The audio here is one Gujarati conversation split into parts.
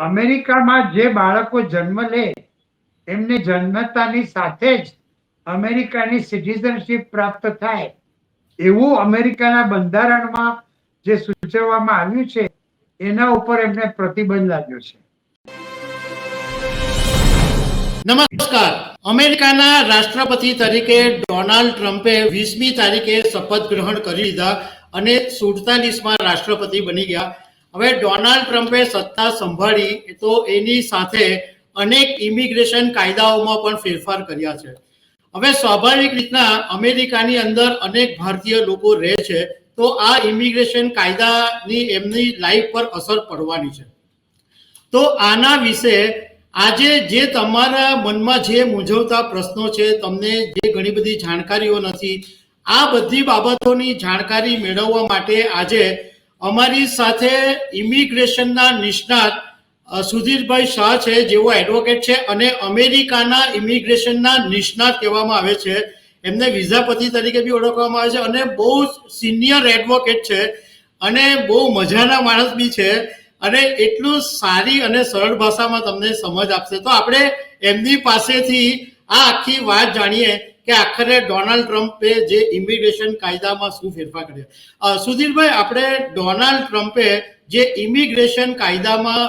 અમેરિકામાં જે બાળકો જન્મ લે, એમને જન્મતાની સાથે જ અમેરિકાની સિટીઝનશીપ પ્રાપ્ત થાય. એવું અમેરિકાના બંધારણમાં જે સૂચવવામાં આવ્યું છે, એના ઉપર એમને પ્રતિબંધ લાગ્યો છે. નમસ્કાર. અમેરિકાના રાષ્ટ્રપતિ તરીકે ડોનાલ્ડ ટ્રમ્પે વીસમી તારીખે શપથ ગ્રહણ કરી લીધા અને સુડતાલીસમાં રાષ્ટ્રપતિ બની ગયા. હવે ડોનાલ્ડ ટ્રમ્પે સત્તા સંભાળી તો એની સાથે અનેક ઇમિગ્રેશન કાયદાઓમાં પણ ફેરફાર કર્યા છે. હવે સ્વાભાવિક રીતના અમેરિકાની અંદર અનેક ભારતીય લોકો રહે છે, તો આ ઇમિગ્રેશન કાયદાની એમની લાઈફ પર અસર પડવાની છે. તો આના વિશે આજે જે તમારા મનમાં જે મૂંઝવતા પ્રશ્નો છે, તમને જે ઘણી બધી જાણકારીઓ નથી, આ બધી બાબતોની જાણકારી મેળવવા માટે આજે અમારી સાથે ઇમિગ્રેશનના નિષ્ણાત સુધીરભાઈ શાહ છે, જેઓ એડવોકેટ છે અને અમેરિકાના ઇમિગ્રેશનના નિષ્ણાત કહેવામાં આવે છે. એમને વિઝાપતિ તરીકે બી ઓળખવામાં આવે છે અને બહુ સિનિયર એડવોકેટ છે અને બહુ મજાના માણસ બી છે અને એટલું સારી અને સરળ ભાષામાં તમને સમજ આપશે. તો આપણે એમની પાસેથી આ આખી વાત જાણીએ કે આખરે ડોનાલ્ડ ટ્રમ્પે જે ઇમિગ્રેશન કાયદામાં શું ફેરફાર કર્યો. સુધીરભાઈ આપણે ડોનાલ્ડ ટ્રમ્પે જે ઇમિગ્રેશન કાયદામાં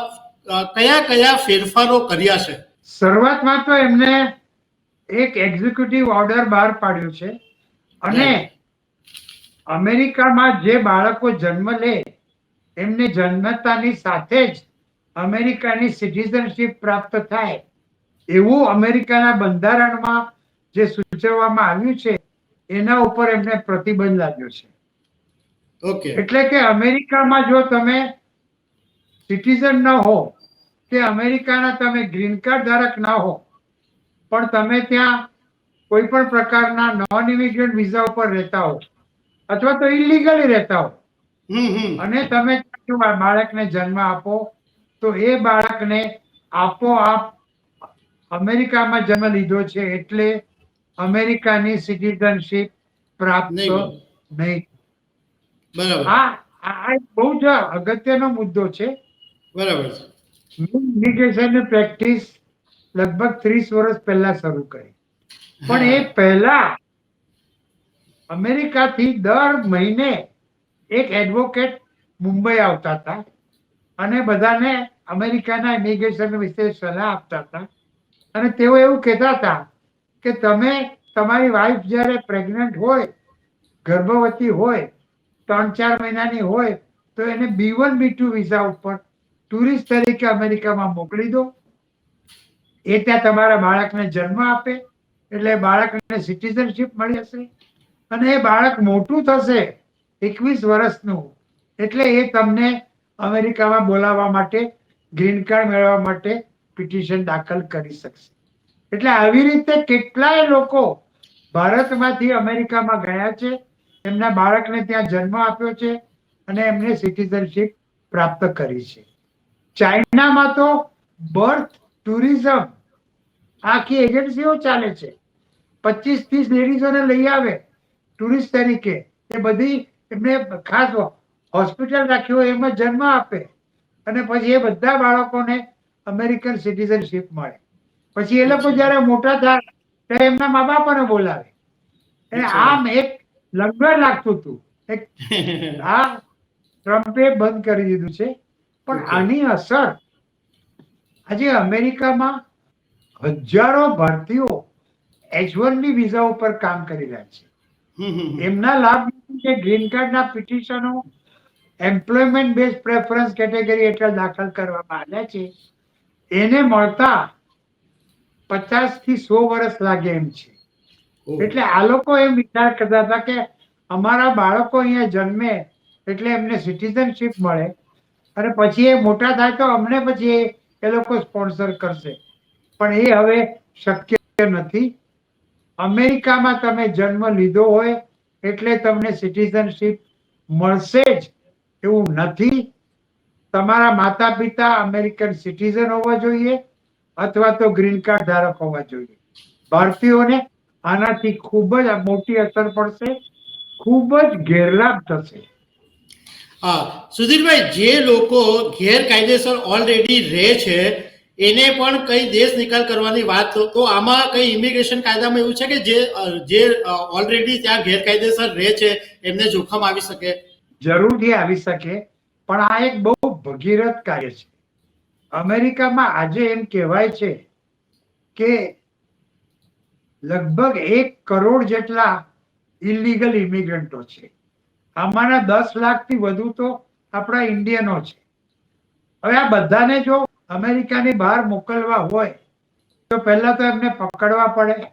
કયા કયા ફેરફારો કર્યા છે? શરૂઆતમાં તો એમને એક એક્ઝિક્યુટિવ ઓર્ડર બહાર પાડ્યો છે અને અમેરિકામાં જે બાળકો જન્મ લે એમને જન્મતાની સાથે જ અમેરિકાની સિટીઝનશીપ પ્રાપ્ત થાય. એવું અમેરિકાના બંધારણમાં જે સૂચવવામાં આવ્યું છે એના ઉપર એમને પ્રતિબંધ લાગ્યો છે. ઓકે. એટલે કે અમેરિકામાં જો તમે સિટીઝન ન હો કે અમેરિકાના તમે ગ્રીન કાર્ડ ધારક ના હો પણ તમે ત્યાં કોઈ પણ પ્રકારના નોન ઇમિગ્રન્ટ વિઝા ઉપર રહેતા હો અથવા તો ઇલીગલી રહેતા હો અને તમે બાળકને જન્મ આપો તો એ બાળકને આપોઆપ અમેરિકામાં જન્મ લીધો છે એટલે અમેરિકાની સિટીઝનશીપ પ્રાપ્ત નહીં. બરાબર. આ આ બહુ જ અગત્યનો મુદ્દો છે. બરાબર પ્રેક્ટિસ લગભગ ત્રીસ વર્ષ પહેલા શરૂ કરી. પણ એ પહેલા અમેરિકાથી દર મહિને એક એડવોકેટ મુંબઈ આવતા હતા અને બધાને અમેરિકાના ઇમિગ્રેશન વિશે સલાહ આપતા હતા. અને તેઓ એવું કહેતા હતા કે તમે તમારી વાઈફ જ્યારે પ્રેગ્નન્ટ હોય, ગર્ભવતી હોય ત્રણ ચાર મહિનાની હોય, તો એને B one B two visa ઉપર ટુરિસ્ટ તરીકે અમેરિકામાં મોકલી દો. એ ત્યાં તમારા બાળકને જન્મ આપે, એટલે બાળકને સિટીઝનશીપ મળી હશે. અને એ બાળક મોટું થશે, એકવીસ વર્ષનું, એટલે એ તમને અમેરિકામાં બોલાવવા માટે ગ્રીન કાર્ડ મેળવવા માટે પિટિશન દાખલ કરી શકશે. એટલે આવી રીતે કેટલાય લોકો ભારતમાંથી અમેરિકામાં ગયા છે, એમના બાળકને ત્યાં જન્મ આપ્યો છે અને એમને સિટીઝનશીપ પ્રાપ્ત કરી છે. ચાઇનામાં તો બર્થ ટુરિઝમ આખી એજન્સીઓ ચાલે છે. પચીસ ત્રીસ લેડીઝોને લઈ આવે, ટુરિસ્ટ તરીકે. એ બધી એમને ખાસ હોસ્પિટલ રાખી હોય એમાં જન્મ આપે. અને પછી એ બધા બાળકોને અમેરિકન સિટીઝનશીપ મળે. પછી એ લોકો જ્યારે મોટા થાય ત્યારે એમના મા બાપાને બોલાવે. એટલે આમ એક લંગર લાગતું હતું. એક આ ટ્રમ્પે બંધ કરી દીધું છે. પણ આની અસર આજે અમેરિકામાં હજારો ભારતીયો એચ વન બી વિઝા ઉપર કામ કરી રહ્યા છે. એમના લાભ કે ગ્રીન કાર્ડના પિટિશનો એમ્પ્લોયમેન્ટ બેઝ પ્રેફરન્સ કેટેગરી હેઠળ દાખલ કરવામાં આવ્યા છે. એને મળતા પચાસથી સો વર્ષ લાગે એમ છે. એટલે આ લોકો એમ વિચાર કરતા હતા કે અમારા બાળકો અહીંયા જન્મે એટલે એમને સિટીઝનશીપ મળે અને પછી એ મોટા થાય તો અમને પછી એ- લોકો સ્પોન્સર કરશે. પણ એ હવે શક્ય નથી. અમેરિકામાં તમે જન્મ લીધો હોય એટલે તમને સિટીઝનશીપ મળશે જ એવું નથી. તમારા માતા પિતા અમેરિકન સિટીઝન હોવા જોઈએ અથવા તો ગ્રીન કાર્ડ ધારક હોવા જોઈએ. ભારતીયોને આનાથી ખૂબ જ મોટી અસર પડશે ખૂબ જ ગેરલાભ થશે. હા સુધીરભાઈ જે લોકો ગેરકાયદેસર ઓલરેડી રહે છે એને પણ કઈ દેશ નિકાલ કરવાની વાત તો આમાં કઈ ઇમિગ્રેશન કાયદામાં એવું છે કે જે જે ઓલરેડી ત્યાં ગેરકાયદેસર રહે છે એમને જોખમ આવી શકે? જરૂરથી આવી શકે પણ આ એક બહુ ભગીરથ કાર્ય છે. અમેરિકામાં આજે એમ કહેવાય છે કે લગભગ એક કરોડ જેટલા ઇલીગલ ઇમિગ્રન્ટો છે. આમાંના દસ લાખથી વધુ તો આપણા ઇન્ડિયનો છે. હવે આ બધાને જો અમેરિકાની બહાર મોકલવા હોય, તો પહેલા તો એમને પકડવા પડે,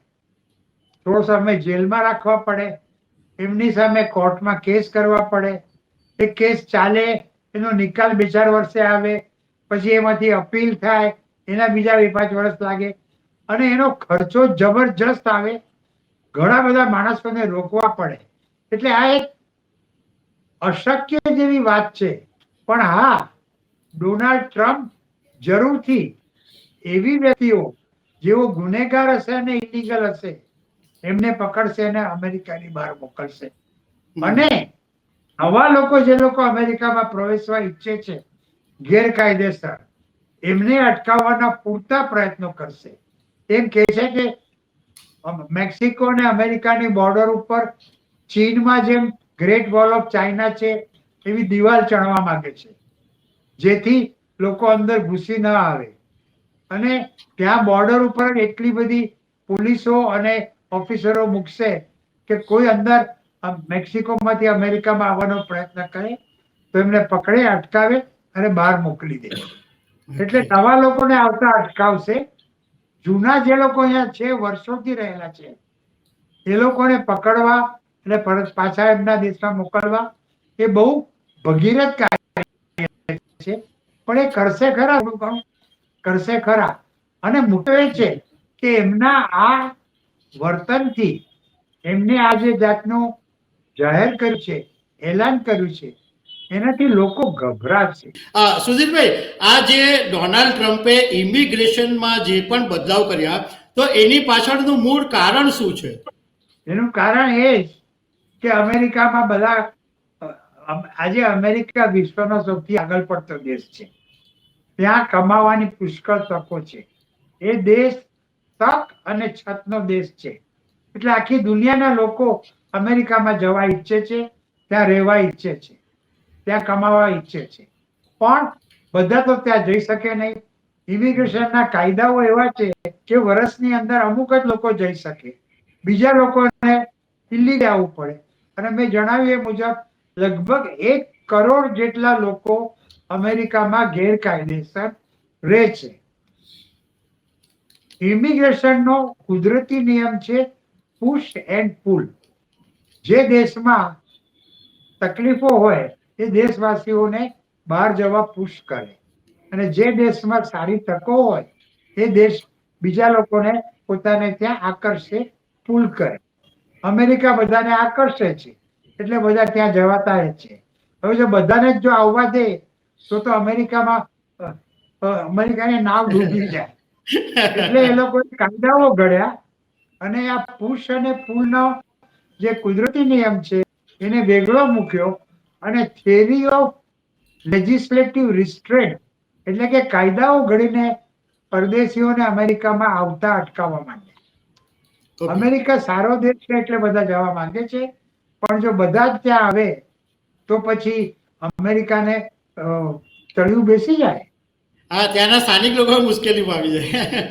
થોડો સમય જેલમાં રાખવા પડે, એમની સામે કોર્ટમાં કેસ કરવા પડે, એ કેસ ચાલે એનો નિકાલ બે ચાર વર્ષે આવે પછી એમાંથી અપીલ થાય એના બીજા બે પાંચ વર્ષ લાગે. અને એનો ખર્ચો જબરજસ્ત આવે. ઘણા બધા માણસોને રોકવા પડે. એટલે આ એક અશક્ય જેવી વાત છે. પણ હા ડોનાલ્ડ ટ્રમ્પ જરૂરથી એવી વ્યક્તિઓ જેઓ ગુનેગાર હશે અને ઇલીગલ હશે એમને પકડશે અને અમેરિકાની બહાર મોકલશે. અને આવા લોકો જે લોકો અમેરિકામાં પ્રવેશવા ઈચ્છે છે, ગેરકાયદેસર, એમને અટકાવવાના પૂરતા પ્રયત્નો કરશે. એમ કહે છે કે મેક્સિકો અને અમેરિકાની બોર્ડર ઉપર ચીનમાં જેમ ગ્રેટ વોલ ઓફ ચાઇના છે, એવી દિવાલ ચણવા માંગે છે. જેથી લોકો અંદર ઘૂસી ન આવે. અને ત્યાં બોર્ડર ઉપર એટલી બધી પોલીસો અને ઓફિસરો મૂકશે કે કોઈ અંદર મેક્સિકોમાંથી અમેરિકામાં આવવાનો પ્રયત્ન કરે તો એમને પકડે અટકાવે અને બહાર મોકલી દે. એટલે નવા લોકોને આવતા અટકાવશે. જૂના જે લોકો અહીંયા છે વર્ષોથી રહેલા છે એ લોકોને પકડવા અને પરત પાછા એમના દેશમાં મોકલવા એ બહુ ભગીરથ કાર્ય છે. પણ એ કરશે ખરા ઘણું કરશે ખરા? અને મોટો એ છે કે એમના આ વર્તનથી એમને આ જે જાતનું જાહેર કર્યું છે એલાન કર્યું છે એનાથી લોકો ગભરાશે. સુધીરભાઈ આ જે ડોનાલ્ડ ટ્રમ્પે ઇમિગ્રેશનમાં જે પણ બદલાવ કર્યા તો એની પાછળનું મૂળ કારણ શું છે? એનું કારણ એ જ કે અમેરિકામાં બધા આજે અમેરિકા વિશ્વનો સૌથી આગળ પડતો દેશ છે. ત્યાં કમાવાની પુષ્કળ તકો છે. એ દેશ તક અને છતનો દેશ છે. એટલે આખી દુનિયાના લોકો અમેરિકામાં જવા ઈચ્છે છે, ત્યાં રહેવા ઈચ્છે છે, ત્યાં કમાવા ઈચ્છે છે. પણ બધા તો ત્યાં જઈ શકે નહીં. ઇમિગ્રેશનના કાયદાઓ એવા છે કે વર્ષની અંદર અમુક જ લોકો જઈ શકે. બીજા લોકોને દિલ્હી આવવું પડે. અને મેં જણાવ્યું એ મુજબ, લગભગ એક કરોડ જેટલા લોકો અમેરિકામાં ગેરકાયદેસર રહે છે. ઇમિગ્રેશનનો કુદરતી નિયમ છે પુશ એન્ડ પુલ જે દેશમાં તકલીફો હોય એ દેશવાસીઓને બહાર જવા પુશ કરે. અને જે દેશમાં સારી તકો હોય એ દેશ બીજા લોકોને પોતાને ત્યાં આકર્ષે પુલ કરે. અમેરિકા બધાને આકર્ષે છે, એટલે બધા ત્યાં જવાતા જ છે. હવે જો બધાને જો આવવા દે, તો તો અમેરિકામાં અમેરિકાને નાવ ડૂબી જાય. એટલે એ લોકો કાયદાઓ ઘડ્યા અને આ પુશ અને પુલનો જે કુદરતી નિયમ છે એને વેગળો મૂક્યો અને થિયરી ઓફ લેજિસ્લેટિવ રિસ્ટ્રેન્ટ એટલે કે કાયદાઓ ઘડીને પરદેશીઓને અમેરિકામાં આવતા અટકાવવા માંગે અમેરિકા સારો દેશ છે એટલે બધા જવા માંગે છે પણ જો બધા જ ત્યાં આવે તો પછી અમેરિકાને તળિયું બેસી જાય? હા ત્યાંના સ્થાનિક લોકો મુશ્કેલીમાં આવી જાય.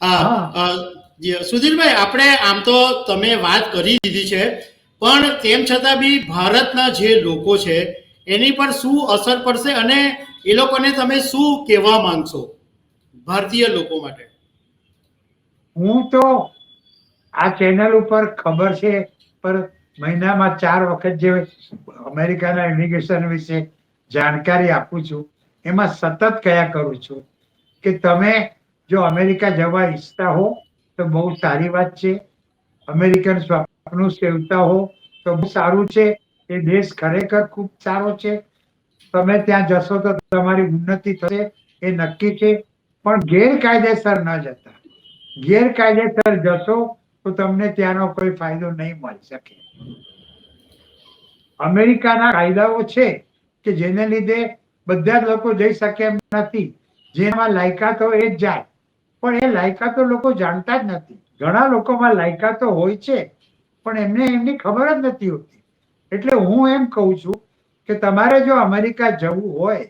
હા સુધીરભાઈ, આપણે આમ તો તમે વાત કરી દીધી છે, પણ તેમ છતાં બી ભારતના જે લોકો છે, એની પર શું અસર પડશે અને એ લોકોને તમે શું કહેવા માંગશો? ભારતીય લોકો માટે. હું તો આ ચેનલ ઉપર ખબર છે પર મહિનામાં ચાર વખત જે અમેરિકાના ઇમિગ્રેશન વિશે જાણકારી આપું છું, એમાં સતત કયા કરું છું, કે તમે જો અમેરિકા જવા ઈચ્છતા હો તો બહુ સારી વાત છે. અમેરિકન સ્વપ્નું સેવતા હો તો બહુ સારું છે. એ દેશ ખરેખર ખૂબ સારો છે. તમે ત્યાં જશો તો તમારી ઉન્નતિ થશે, એ નક્કી છે. પણ ગેરકાયદેસર ન જતા. ગેરકાયદેસર જશો તો તમને ત્યાંનો કોઈ ફાયદો નહીં મળી શકે. અમેરિકાના કાયદાઓ છે કે જેને લીધે બધા જ લોકો જઈ શકે એમ નથી. જેમાં લાયકાત હોય એ જ જાય. પણ એ લાયકાતો લોકો જાણતા જ નથી. ઘણા લોકોમાં લાયકાતો હોય છે, પણ એમને એમની ખબર જ નથી હોતી. એટલે હું એમ કહું છું કે તમારે જો અમેરિકા જવું હોય,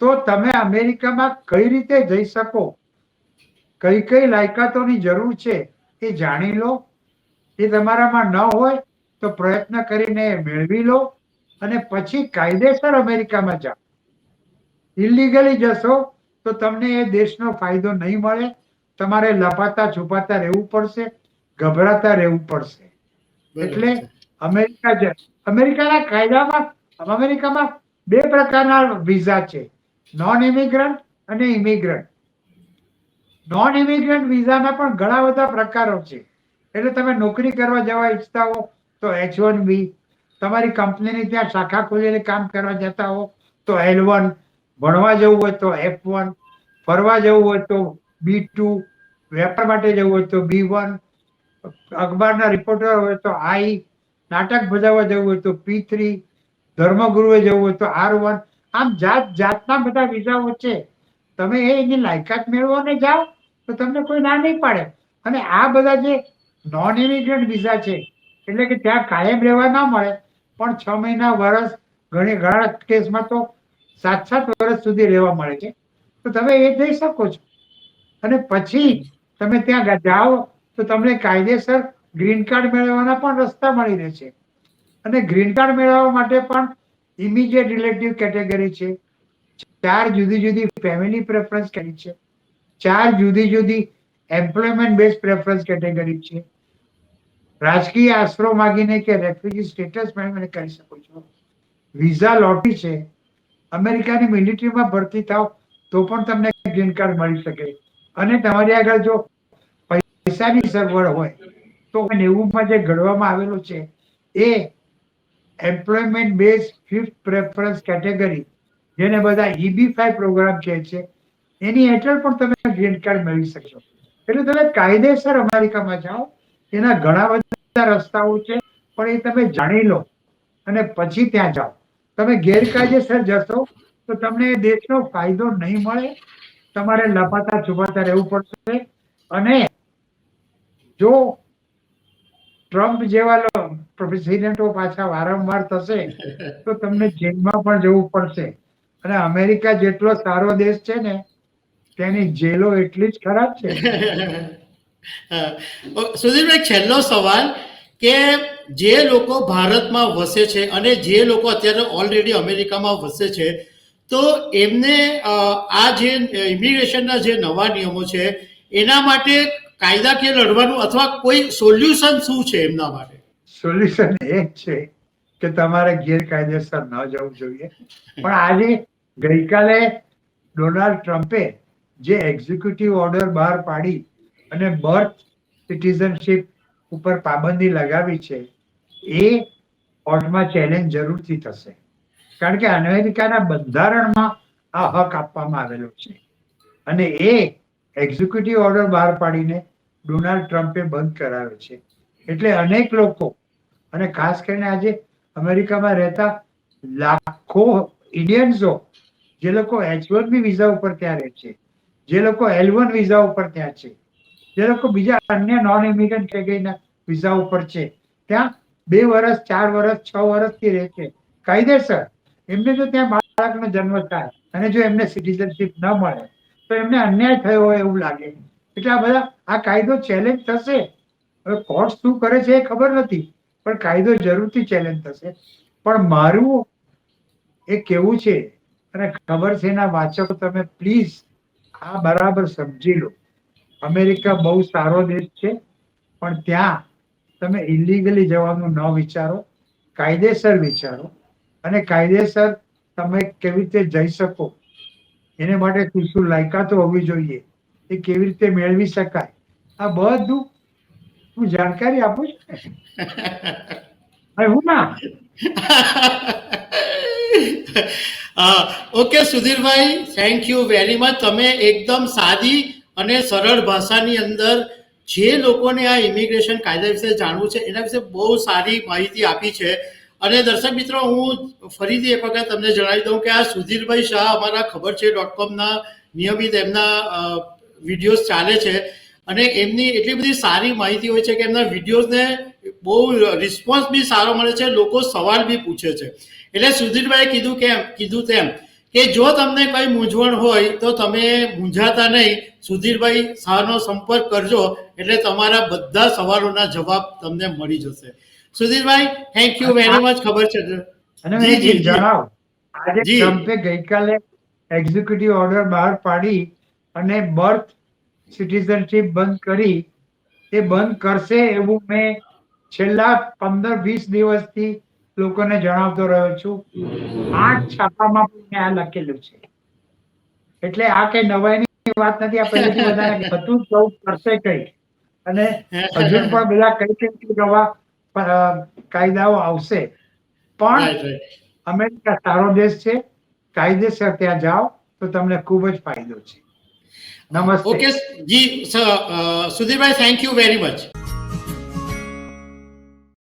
તો તમે અમેરિકામાં કઈ રીતે જઈ શકો? કઈ કઈ લાયકાતોની જરૂર છે એ જાણી લો. એ તમારામાં ન હોય, તો પ્રયત્ન કરીને મેળવી લો અને પછી કાયદેસર અમેરિકામાં જાઓ. ઇલિગલી જશો તો તમને એ દેશનો ફાયદો નહીં મળે. તમારે લપાતા છુપાતા રહેવું પડશે ગભરાતા રહેવું પડશે. એટલે અમેરિકા જ અમેરિકાના કાયદામાં અમેરિકામાં બે પ્રકારના વિઝા છે. નોન ઇમિગ્રન્ટ અને ઇમિગ્રન્ટ નોન ઇમિગ્રન્ટ વિઝાના પણ ઘણા બધા પ્રકારો છે. એટલે તમે નોકરી કરવા જવા ઈચ્છતા હો તો એચ વન બી તમારી કંપનીની ત્યાં શાખા ખોલીને કામ કરવા જતા હો તો એલ વન ભણવા જવું હોય તો એફ વન ફરવા જવું હોય તો બી ટુ વેપાર માટે જવું હોય તો બી વન અખબારના રિપોર્ટર હોય તો આઈ નાટક ભજવવા જવું હોય તો પી થ્રી ધર્મગુરુએ જવું હોય તો આર વન આમ જાત જાતના બધા વિઝાઓ છે. તમે એની લાયકાત મેળવવાને જાઓ, તો તમને કોઈ ના નહીં પાડે. અને આ બધા જે નોન ઇમિગ્રન્ટ વિઝા છે, એટલે કે ત્યાં કાયમ રહેવા ના મળે. પણ છ મહિના વર્ષ ઘણી, ઘણા કેસમાં તો સાત સાત વર્ષ સુધી રહેવા મળે છે. તો તમે એ જઈ શકો છો. અને પછી તમે ત્યાં જાઓ, તો તમને કાયદેસર ગ્રીન કાર્ડ મેળવવાના પણ રસ્તા મળી રહેશે અને ગ્રીન કાર્ડ મેળવવા માટે પણ ઇમિડિયેટ રિલેટિવ કેટેગરી છે. ચાર જુદી જુદી ફેમિલી પ્રેફરન્સ કરી છે. ચાર જુદી જુદી એમ્પ્લોયમેન્ટ બેઝ પ્રેફરન્સ કેટેગરી છે. રાજકીય આશરો માગીને કે રેફ્યુજી સ્ટેટસ મેળવીને કરી શકો છો. વિઝા લોટરી છે. અમેરિકાની મિલિટરીમાં ભરતી થાવ તો પણ તમને ગ્રીન કાર્ડ મળી શકે. અને તમારી આગળ જો પૈસાની સગવડ હોય, તો નેવુંમાં જે ઘડવામાં આવેલું છે, એ employment base fifth preference category જેને બધા ઈબી ફાઈવ પ્રોગ્રામ કહે છે, એની હેઠળ પણ તમે ગ્રીન કાર્ડ મેળવી શકશો. એટલે તમે કાયદેસર અમેરિકામાં જાઓ, એના ઘણા બધા રસ્તાઓ છે, પણ એ તમે જાણી લો અને પછી ત્યાં જાઓ. તમે ગેરકાયદેસર જશો, તો તમને એ દેશનો ફાયદો નહીં મળે. તમારે લપાતા છુપાતા રહેવું પડશે. અને જો ટ્રમ્પ જેવા પ્રેસિડેન્ટો પાછા વારંવાર થશે, તો તમને જેલમાં પણ જવું પડશે. અને અમેરિકા જેટલો સારો દેશ છે ને, તેની જેલો એટલી જ ખરાબ છે. સુધીરભાઈ, છેલ્લો સવાલ કે જે લોકો ભારતમાં વસે છે અને જે લોકો અત્યારે ઓલરેડી અમેરિકામાં વસે છે, તો એમને આ જે ઇમિગ્રેશનના જે નવા નિયમો છે, એના માટે કાયદાકીય લડવાનું અથવા કોઈ સોલ્યુશન શું છે એમના માટે? સોલ્યુશન એ છે કે તમારે ગેરકાયદેસર ન જવું જોઈએ. પણ આજે ગઈકાલે ડોનાલ્ડ ટ્રમ્પે જે એક્ઝિક્યુટિવ ઓર્ડર બહાર પાડી અને બર્થ સિટીઝનશીપ ઉપર પાબંદી લગાવી છે એ કોર્ટમાં ચેલેન્જ જરૂરથી થશે. કારણ કે અમેરિકાના બંધારણમાં આ હક આપવામાં આવેલો છે. અને એ એક્ઝિક્યુટિવ ઓર્ડર બહાર પાડીને ડોનાલ્ડ ટ્રમ્પે બંધ કરાવ્યો છે. એટલે અનેક લોકો, અને ખાસ કરીને આજે અમેરિકામાં રહેતા લાખો ઇન્ડિયન્સો, જે લોકો એચ વન બી વિઝા ઉપર ત્યાં રહે છે, જે લોકો એલ વન વિઝા ઉપર ત્યાં છે, જે લોકો બીજા અન્ય નોન ઇમિગ્રન્ટ કેટેગરીના વિઝા ઉપર છે, ત્યાં બે વર્ષ ચાર વર્ષ છ વર્ષથી રહે છે. કાયદેસર. એમને જો ત્યાં બાળકનો જન્મ થાય અને જો એમને સિટીઝનશીપ ન મળે, તો એમને અન્યાય થયો હોય એવું લાગે. એટલે આ બધા, આ કાયદો ચેલેન્જ થશે. હવે કોર્ટ શું કરે છે એ ખબર નથી, પણ કાયદો જરૂરથી ચેલેન્જ થશે. પણ મારું એ કેવું છે, અને ખબર છે એના વાચકો તમે પ્લીઝ આ બરાબર સમજી લો. અમેરિકા બહુ સારો દેશ છે, પણ ત્યાં તમે ઇલીગલી જવાનું ન વિચારો કાયદેસર વિચારો અને કાયદેસર તમે કેવી રીતે જઈ શકો એને માટે શું શું લાયકાતો હોવી જોઈએ એ કેવી રીતે મેળવી શકાય આ બધું હું જાણકારી આપું છું ને. હું ના? ઓકે સુધીરભાઈ થેન્ક યુ વેરી મચ તમે એકદમ સાદી અને સરળ ભાષાની અંદર જે લોકોને આ ઇમિગ્રેશન કાયદા વિશે જાણવું છે, એના વિશે બહુ સારી માહિતી આપી છે. અને દર્શક મિત્રો, હું ફરીથી એક વખત તમને જણાવી દઉં કે આ સુધીરભાઈ શાહ અમારા ખબર છે ડોટ કોમના નિયમિત એમના વિડીયોઝ ચાલે છે. અને એમની એટલી બધી સારી માહિતી હોય છે કે એમના વિડીયોઝને બહુ રિસ્પોન્સ બી સારો મળે છે, લોકો સવાલ બી પૂછે છે. એટલે સુધીરભાઈએ કીધું કેમ કીધું તેમ કે જો તમને કઈ મૂંઝવણ હોય તો તમે મૂંઝાતા નહીં. સુધીરભાઈ શાહનો સંપર્ક કરજો એટલે તમારા બધા સવાલોના જવાબ તમને મળી જશે. સુધીરભાઈ થેન્ક યુ વેરી મચ ખબર છે. જણાવ. આજે ટ્રમ્પે ગઈકાલે એક્ઝિક્યુટિવ ઓર્ડર બહાર પાડી અને બર્થ સિટીઝનશીપ બંધ કરી. એ બંધ કરશે એવું મેં છેલ્લા પંદર વીસ દિવસથી લોકોને જણાવતો રહ્યો છું. આઠ છાપામાં પણ આ લખેલું છે. એટલે આ કઈ નવાઈની વાત નથી. આ પહેલેથી બધાને બધું જ જવું કરશે કઈ અને હજુ પણ બધા કઈ કઈ નવા કાયદાઓ આવશે. પણ અમેરિકા સારો દેશ છે. કાયદેસર ત્યાં જાઓ તો તમને ખૂબ જ ફાયદો છે. નમસ્તે. ઓકે જી સુધીરભાઈ થેન્ક યુ વેરી મચ